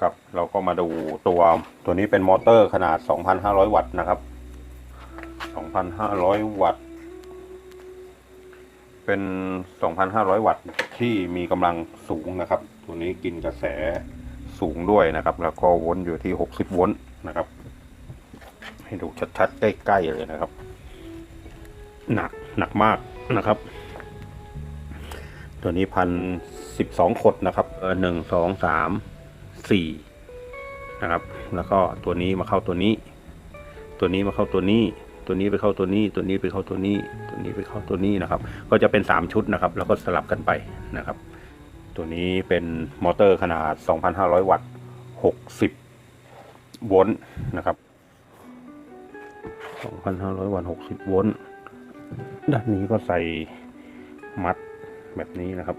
ครับเราก็มาดูตัวตัวนี้เป็นมอเตอร์ขนาด 2,500 วัตต์นะครับ 2,500 วัตต์ เป็น 2,500 วัตต์ที่มีกำลังสูงนะครับ ตัวนี้กินกระแสสูงด้วยนะครับ แล้วก็โวลต์อยู่ที่ 60 โวลต์นะครับ ให้ดูชัดๆ ใกล้ๆเลยนะครับ หนักหนักมากนะครับ ตัวนี้พันสิบสองขดนะครับเออหนึ่งสองสาม สี่นะครับ แล้วก็ตัวนี้มาเข้าตัวนี้ ตัวนี้มาเข้าตัวนี้ ตัวนี้ไปเข้าตัวนี้ ตัวนี้ไปเข้าตัวนี้ ตัวนี้ไปเข้าตัวนี้นะครับ ก็จะเป็นสามชุดนะครับ แล้วก็สลับกันไปนะครับ ตัวนี้เป็นมอเตอร์ขนาด 2,500 วัตต์ 60 โวลต์นะครับ 2,500 วัตต์ 60 โวลต์ด้านนี้ก็ใส่มัดแบบนี้นะครับ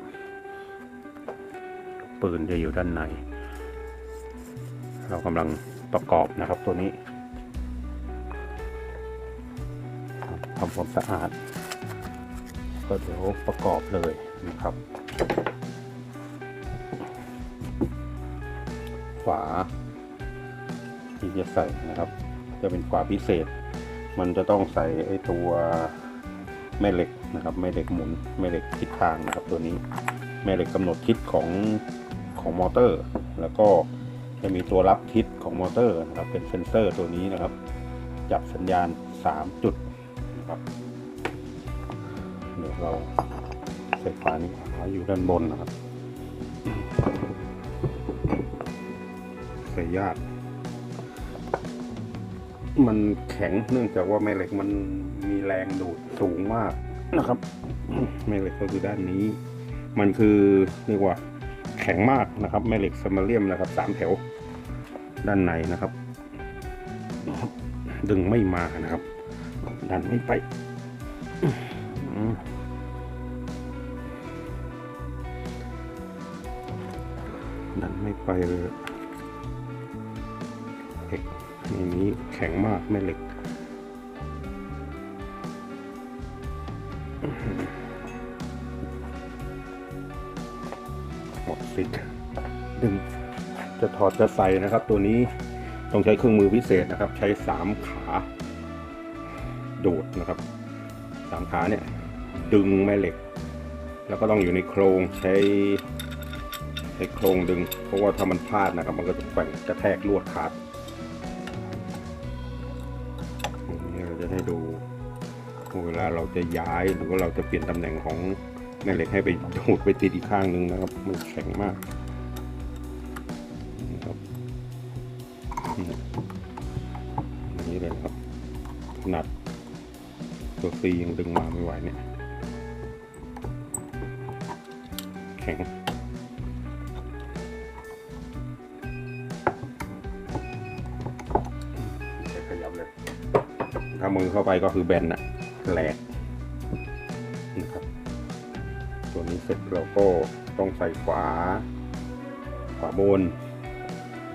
ปืนจะอยู่ด้านใน เรากำลังประกอบนะครับตัวนี้ทำความสะอาด ก็เดี๋ยวประกอบเลยนะครับ ฝาที่จะใส่นะครับ จะเป็นฝาพิเศษ มันจะต้องใส่ไอ้ตัวแม่เหล็กนะครับแม่เหล็กหมุนแม่เหล็กทิศทางนะครับตัวนี้แม่เหล็กกำหนดทิศของของมอเตอร์ แล้วก็ จะมีตัวรับทิศของมอเตอร์นะครับ เป็นเซนเซอร์ตัวนี้นะครับ จับสัญญาณ 3 จุดนะครับเดี๋ยวเราใส่ฝานี้ฝาอยู่ด้านบนนะครับใส่ยากมันแข็งเนื่องจากว่าแม่เหล็กมันมีแรงดูดสูงมากนะครับ แม่เหล็กก็คือด้านนี้ มันคือเรียกว่า แข็งมากนะครับ แม่เหล็กสมาเลียมนะครับสามแถวด้านในนะครับ ดึงไม่มานะครับ ดันไม่ไปดันไม่ไปเลยเหล็กในนี้แข็งมากแม่เหล็ก ดสิทธิ์ดึงจะถอดจะใส่นะครับ ตัวนี้ต้องใช้เครื่องมือพิเศษนะครับ ใช้สามขาโดดนะครับสามขาเนี่ยดึงแม่เหล็ก แล้วก็ต้องอยู่ในโครงใช้ใช้โครงดึง เพราะว่าถ้ามันพลาดนะครับ มันก็จะแกว่งกระแทกลวดขาดนี่เราจะให้ดูเวลาเราจะย้ายหรือว่าเราจะเปลี่ยนตำแหน่งของ แม่เหล็กให้ไปดูดไปติดอีกข้างหนึ่งนะครับ มันแข็งมากนี่ครับนี่อย่างนี้เลยนะครับขนาดตัวซียังดึงมาไม่ไหวเนี่ย แข็งไม่ใช่ขยับเลยถ้ามือเข้าไปก็คือแบนอะแหลก ตัวนี้เสร็จเราก็ต้องใส่ฝาฝาบน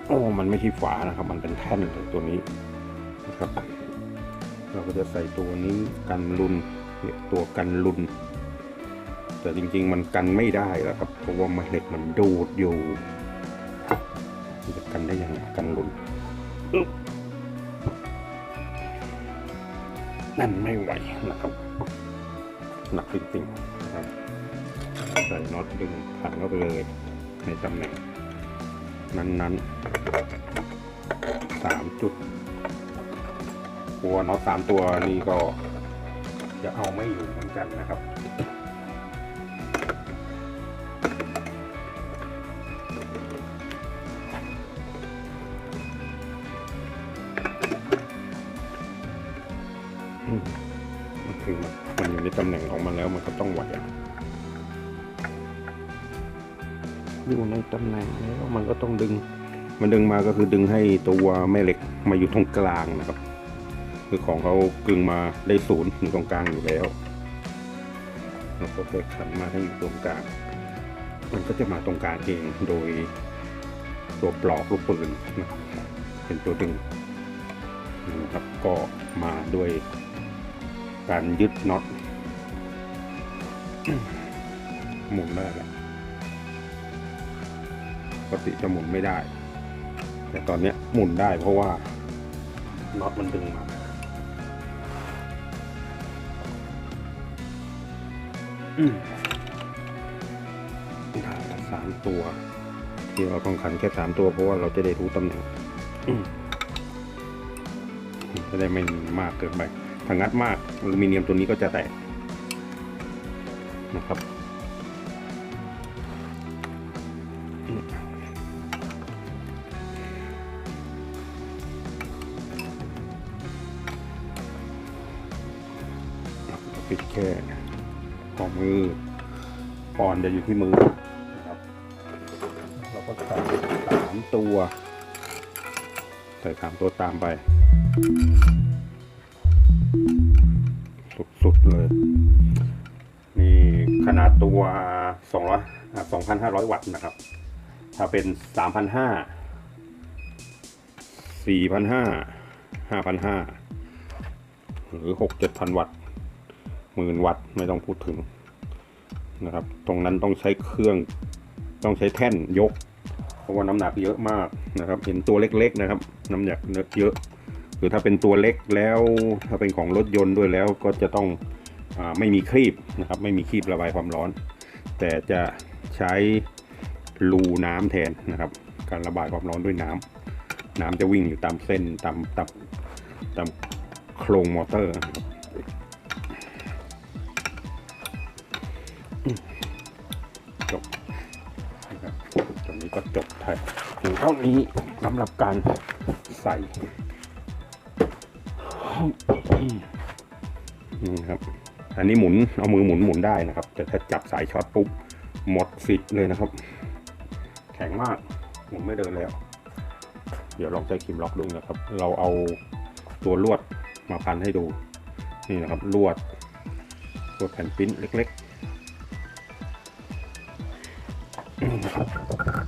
โอ้มันไม่ใช่ฝานะครับ มันเป็นแท่นเลยตัวนี้นะครับ เราก็จะใส่ตัวนี้กันรุนเนี่ยตัวกันรุน แต่จริงๆมันกันไม่ได้แล้วครับ เพราะว่าแม่เหล็กมันดูดอยู่จะกันได้ยังไงกันรุนนั่นไม่ไหวนะครับหนักจริงๆนะครับ ใส่น็อตดึงขันเข้าไปเลยในตำแหน่ง นั้นๆสามจุดตัวน็อตสามตัวนี่ก็จะเอาไม่อยู่เหมือนกันนะครับมก็คือมันอยู่ในตำแหน่งของมันแล้วมันก็ต้องไหวอะ อยู่ในตำแหน่งแล้วมันก็ต้องดึง มันดึงมาก็คือดึงให้ตัวแม่เหล็กมาอยู่ตรงกลางนะครับ คือของเขากึงมาได้ศูนย์อยู่ตรงกลางอยู่แล้วเราก็แค่ขันมาให้อยู่ตรงกลาง มันก็จะมาตรงกลางเองโดยตัวปลอกลูกปืนนะครับเป็นตัวดึงนะครับก็มาด้วยการยึดน็อตหมุนได้แล้ว ปกติจะหมุนไม่ได้ แต่ตอนเนี้ยหมุนได้เพราะว่าน็อตมันดึงมาอืมได้ละสามตัว ที่เราต้องขันแค่สามตัวเพราะว่าเราจะได้รู้ตำแหน่งอืมจะได้ไม่มากเกินไปถ้างัดมากอลูมิเนียมตัวนี้ก็จะแตกนะครับ แค่ของมือปอนจะอยู่ที่มือนะครับ เราก็ใส่สามตัว ใส่สามตัวตามไป สุดๆเลย นี่ขนาดตัว200 2,500วัตต์นะครับ ถ้าเป็น3,500 4,500 5,500หรือ6-7,000วัตต์ หมื่นวัตต์ไม่ต้องพูดถึงนะครับ ตรงนั้นต้องใช้เครื่องต้องใช้แท่นยก เพราะว่าน้ำหนักเยอะมากนะครับ เห็นตัวเล็กๆนะครับ น้ำหนักเยอะหรือถ้าเป็นตัวเล็กแล้วถ้าเป็นของรถยนต์ด้วยแล้วก็จะต้องอไม่มีครีบนะครับ ไม่มีครีบระบายความร้อน แต่จะใช้รูน้ำแทนนะครับ การระบายความร้อนด้วยน้ำน้ำจะวิ่งอยู่ตามเส้นตามตามตามโครงมอเตอร์ ก็จบไทยถึงเท่านี้สำหรับการใส่นี่ครับ อันนี้หมุนเอามือหมุนหมุนได้นะครับ แต่ถ้าจับสายช็อตปุ๊บหมดสิทธิ์เลยนะครับ แข็งมากหมุนไม่เดินแล้ว เดี๋ยวลองใช้ครีมล็อกดูนะครับ เราเอาตัวลวดมาพันให้ดูนี่นะครับลวดลวดแผ่นปิ้นเล็กๆ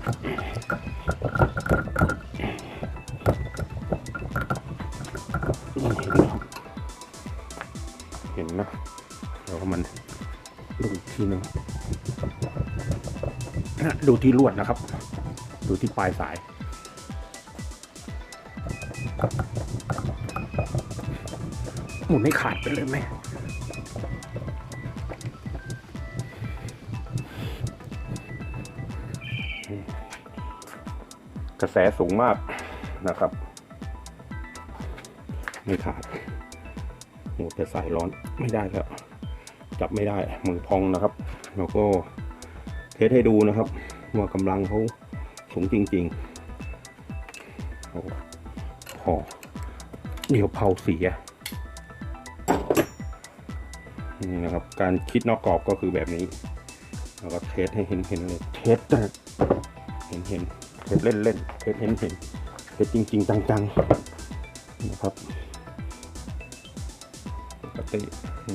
เห็นนะแล้วก็มันดูอีกทีหนึ่งนะดูที่ลวดนะครับ ดูที่ปลายสายหมุนไม่ขาดไปเลยไหม กระแสสูงมากนะครับไม่ขาดโอ้แต่สายร้อนไม่ได้แล้วจับไม่ได้มือพองนะครับ แล้วก็เทสให้ดูนะครับ ว่ากำลังเขาสูงจริงๆโอ้พอเดี๋ยวเผาเสียนี่นะครับ การคิดนอกกรอบก็คือแบบนี้ แล้วก็เทสให้เห็นเห็นเลยเทสนะเห็นเห็น เทสเล่นเล่นเทสเห็นเห็นเทสจริง ๆ จังๆนะครับปกติ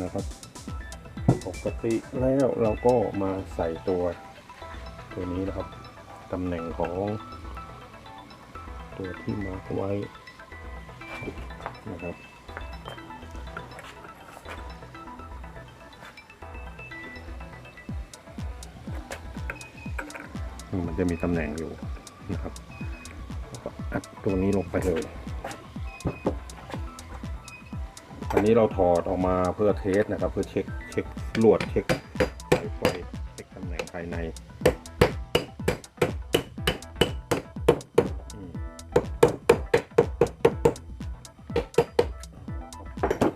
นะครับปกติแล้วเราก็มาใส่ตัวตัวนี้นะครับตำแหน่งของตัวที่มาร์คไว้นะครับมันจะมีตำแหน่งอยู่ นะครับแล้วก็อัดตัวนี้ลงไปเลย อันนี้เราถอดออกมาเพื่อเทสนะครับ เพื่อเช็คเช็คลวดเช็คสายไฟเช็คตำแหน่งภายใน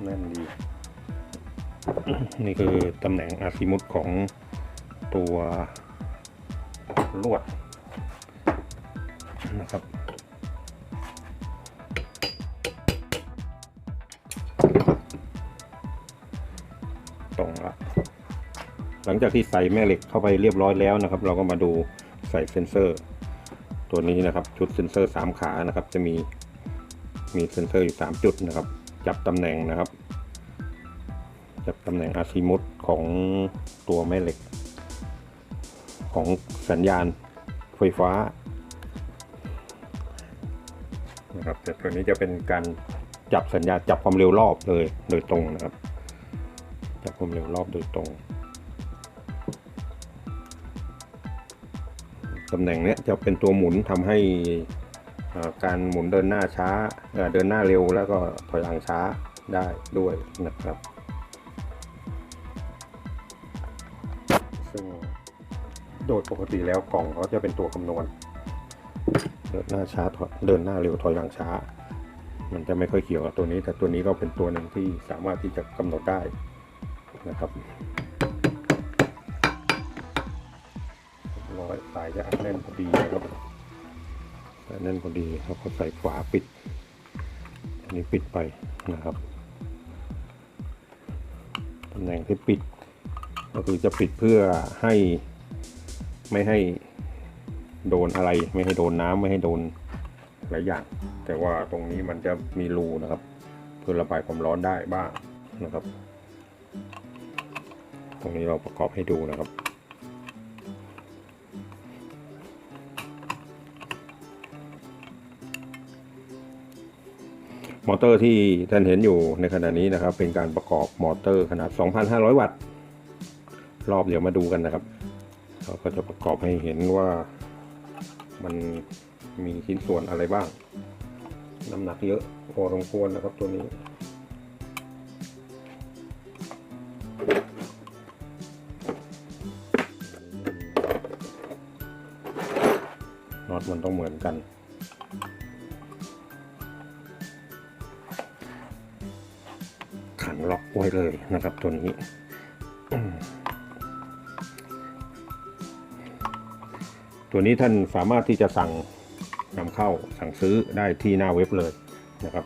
แน่นดี นี่คือตำแหน่งอาซิมุตของตัวลวด นะครับ ตรงละหลังจากที่ใส่แม่เหล็กเข้าไปเรียบร้อยแล้วนะครับ เราก็มาดูใส่เซนเซอร์ ตัวนี้นะครับ ชุดเซนเซอร์สามขานะครับ จะมีมีเซนเซอร์อยู่สามจุดนะครับ จับตำแหน่งนะครับ จับตำแหน่งอาซิมุตของตัวแม่เหล็ก ของสัญญาณไฟฟ้า นะครับแต่ตัวนี้จะเป็นการจับสัญญาจับความเร็วรอบเลยโดยตรงนะครับ จับความเร็วรอบโดยตรงตำแหน่งเนี้ยจะเป็นตัวหมุนทำให้การหมุนเดินหน้าช้าเอ่อเดินหน้าเร็วแล้วก็ถอยหลังช้าได้ด้วยนะครับ ซึ่งโดยปกติแล้วกล่องเขาจะเป็นตัวคำนวณ หน้าช้าถอเดินหน้าเร็วถอยหลังช้า มันจะไม่ค่อยเกี่ยวกับตัวนี้ แต่ตัวนี้ก็เป็นตัวหนึ่งที่สามารถที่จะกำหนดได้นะครับร้อยสายจะอัดแน่นพอดีนะครับแน่นพอดีแล้วก็ใส่ฝาปิดอันนี้ปิดไปนะครับตำแหน่งที่ปิด ก็คือจะปิดเพื่อให้ไม่ให้ โดนอะไรไม่ให้โดนน้ำไม่ให้โดนหลายอย่าง แต่ว่าตรงนี้มันจะมีรูนะครับ เพื่อระบายความร้อนได้บ้างนะครับ ตรงนี้เราประกอบให้ดูนะครับมอเตอร์ที่ท่านเห็นอยู่ในขณะนี้นะครับ เป็นการประกอบมอเตอร์ขนาด 2,500 วัตต์ รอบเดี๋ยวมาดูกันนะครับ เราก็จะประกอบให้เห็นว่า มันมีชิ้นส่วนอะไรบ้าง น้ำหนักเยอะพอสมควรนะครับตัวนี้น็อตมันต้องเหมือนกันขันล็อกไว้เลยนะครับตัวนี้ ตัวนี้ท่านสามารถที่จะสั่งนำเข้าสั่งซื้อได้ที่หน้าเว็บเลยนะครับ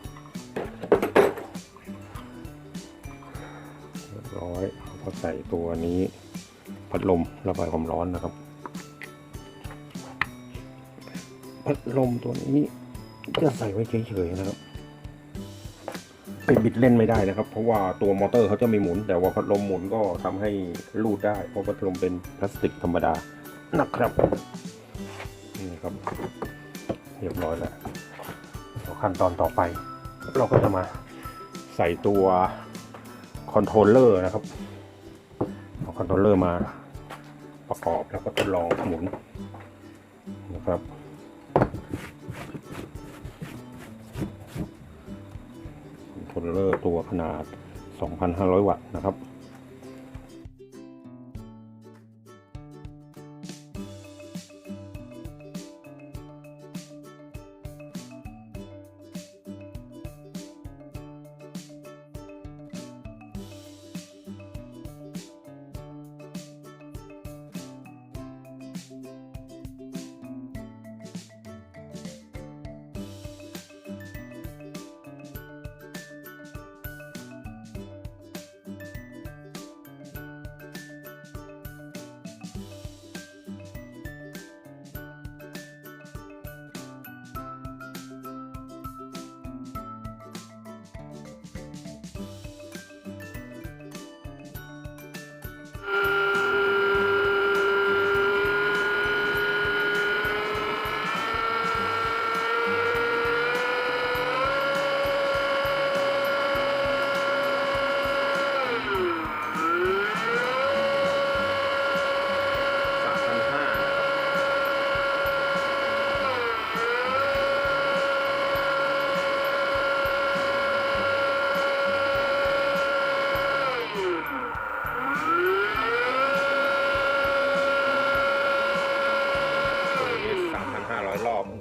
เรียบร้อยพอใส่ตัวนี้พัดลมระบายความร้อนนะครับ พัดลมตัวนี้จะใส่ไว้เฉยๆนะครับไปบิดเล่นไม่ได้นะครับ เพราะว่าตัวมอเตอร์เขาจะไม่หมุน แต่ว่าพัดลมหมุนก็ทำให้ลูดได้ เพราะพัดลมเป็นพลาสติกธรรมดานะครับ ครับ เรียบร้อยแล้วขั้นตอนต่อไป เราก็จะมาใส่ตัวคอนโทรลเลอร์นะครับเอาคอนโทรลเลอร์มาประกอบแล้วก็ทดลองหมุนนะครับคอนโทรลเลอร์ตัวขนาด 2,500 วัตต์นะครับ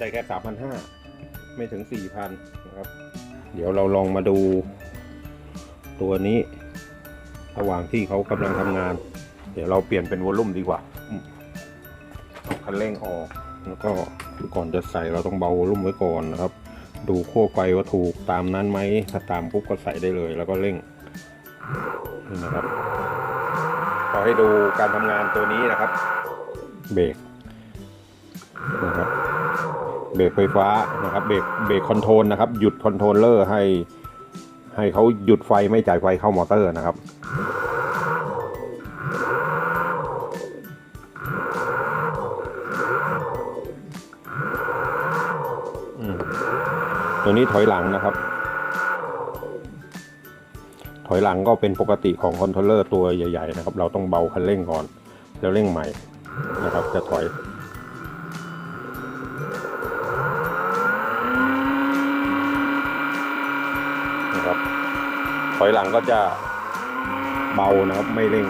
ได้แค่สามพันห้าไม่ถึงสี่พันนะครับ เดี๋ยวเราลองมาดู ตัวนี้ ระหว่างที่เขากำลังทำงาน เดี๋ยวเราเปลี่ยนเป็นวอลลุ่มดีกว่าเอาคันเร่งออก แล้วก็ก่อนจะใส่เราต้องเบาวอลลุ่มไว้ก่อนนะครับ ดูขั้วไฟว่าถูกตามนั้นไหมถ้าตามปุ๊บก็ใส่ได้เลย แล้วก็เร่งนี่นะครับขอให้ดูการทำงานตัวนี้นะครับ เบรกนะครับ เบรกไฟฟ้านะครับเบรกเบรกคอนโทรลนะครับหยุดคอนโทรลเลอร์ให้ให้เขาหยุดไฟไม่จ่ายไฟเข้ามอเตอร์นะครับตัวนี้ถอยหลังนะครับ ถอยหลังก็เป็นปกติของคอนโทรลเลอร์ตัวใหญ่ ๆ นะครับ เราต้องเบาคันเร่งก่อน แล้วเร่งใหม่นะครับ จะถอย ถอยหลังก็จะเบานะครับไม่เร่ง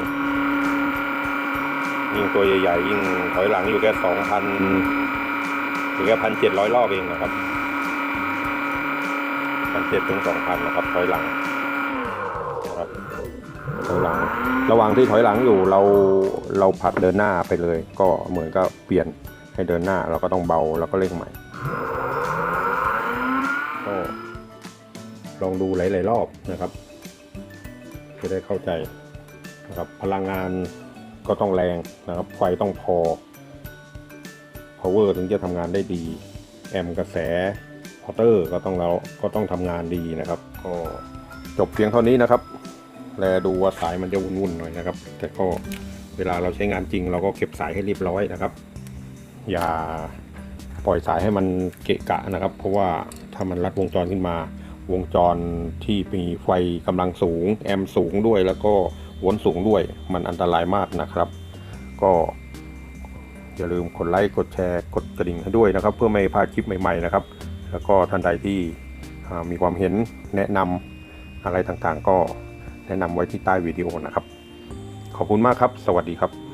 ยิ่งตัวใหญ่ๆยิ่งถอยหลังอยู่แค่สองพันอยู่แค่พันเจ็ดร้อยรอบเองนะครับพันเจ็ดถึงสองพันนะครับถอยหลังนะครับถอยหลัง ระหว่างที่ถอยหลังอยู่เราเราผัดเดินหน้าไปเลย ก็เหมือนก็เปลี่ยนให้เดินหน้าเราก็ต้องเบาแล้วก็เร่งใหม่ก็ลองดูหลาย ๆ รอบนะครับ จะได้เข้าใจนะครับพลังงานก็ต้องแรงนะครับไฟต้องพอ power ถึงจะทำงานได้ดี แอมป์กระแสพอเตอร์ก็ต้องเราก็ต้องทำงานดีนะครับ ก็จบเพียงเท่านี้นะครับ แลดูว่าสายมันจะวุ่นๆหน่อยนะครับ แต่ก็เวลาเราใช้งานจริง เราก็เก็บสายให้เรียบร้อยนะครับ อย่าปล่อยสายให้มันเกะกะนะครับ เพราะว่าถ้ามันรัดวงจรขึ้นมา วงจรที่มีไฟกำลังสูง แอมสูงด้วยแล้วก็โวนสูงด้วย มันอันตรายมากนะครับ ก็อย่าลืมกดไลค์กดแชร์กดกระดิ่งให้ด้วยนะครับ เพื่อไม่พลาดคลิปใหม่ๆนะครับ แล้วก็ท่านใดที่มีความเห็นแนะนำอะไรต่างๆ ก็แนะนำไว้ที่ใต้วิดีโอนะครับ ขอบคุณมากครับ สวัสดีครับ